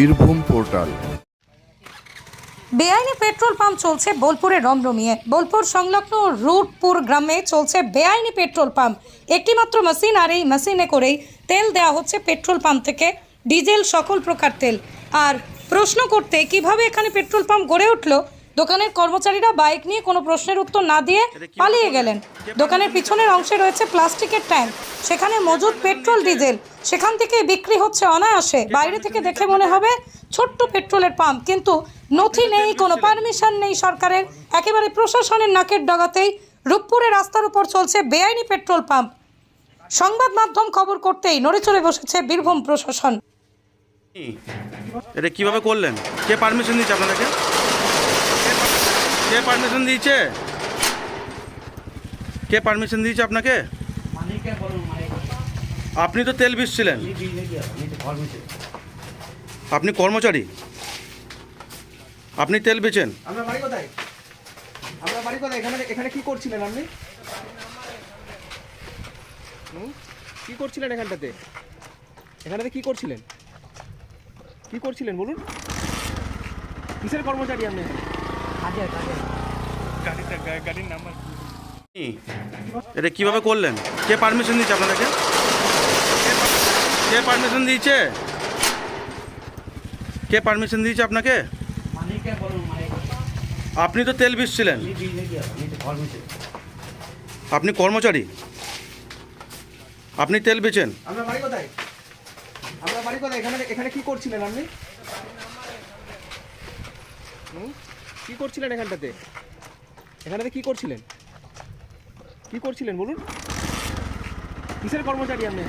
Birbhum portal. বেআইনি petrol pump চলছে বোলপুরে রমরমিয়ে। বোলপুর সংলগ্ন রুটপুর গ্রামে চলছে বেআইনি পেট্রোল পাম্প। একটিমাত্র মেশিন আর এই মেশিনে করেই তেল দেওয়া হচ্ছে পেট্রোল পাম্প থেকে ডিজেল সকল প্রকার তেল। আর প্রশ্ন করতে, কীভাবে এখানে পেট্রোল পাম্প গড়ে উঠল? দোকানের কর্মচারীরা বাইক নিয়ে কোনো প্রশ্নের উত্তর না দিয়ে পালিয়ে গেলেন। দোকানের পিছনের অংশে রয়েছে প্লাস্টিকের ট্যাঙ্ক। সেখানে মজুদ পেট্রোল ডিজেল। সেখান থেকে বিক্রি হচ্ছে অনায়াসে। বাইরে থেকে দেখে মনে হবে ছোট্ট পেট্রোলের পাম্প। কিন্তু নথি নেই কোনো পারমিশন নেই সরকারের। একেবারে প্রশাসনের নাকের ডগাতেই রূপপুরে রাস্তার উপর চলছে বেআইনি পেট্রোল পাম্প। সংবাদ মাধ্যম খবর করতেই নড়ে চড়ে বসেছে বীরভূম প্রশাসন। এটা কীভাবে করলেন? কে পারমিশন দিয়েছে আপনাদেরকে? কে পারমিশন দিয়েছে? কে পারমিশন দিয়েছে আপনাকে? আপনি তো তেল বিচ্ছিলেন আপনি কর্মচারী। আপনি তেল বেচেন। আপনার বাড়ি কোথায়? আপনার বাড়ি এখানে এখানে কি করছিলেন আপনি? কি করছিলেন এখানটাতে? এখানেতে কি করছিলেন? কি করছিলেন বলুন? কিসের কর্মচারী আপনি? এটা কীভাবে করলেন? কে পারমিশন দিয়েছে আপনাদেরকে? কে পারমিশন দিয়েছে? কে পারমিশন দিয়েছে আপনাকে? আপনি তো তেল বিচ্ছিলেন আপনি কর্মচারী। আপনি তেল বেচেন। বাড়ি কোথায়? আপনার বাড়ি কোথায়? এখানে এখানে কি করছিলেন আপনি? কি করছিলেন এখানটাতে? এখানটাতে কি করছিলেন? কি করছিলেন বলুন? কিসের কর্মচারী আপনি?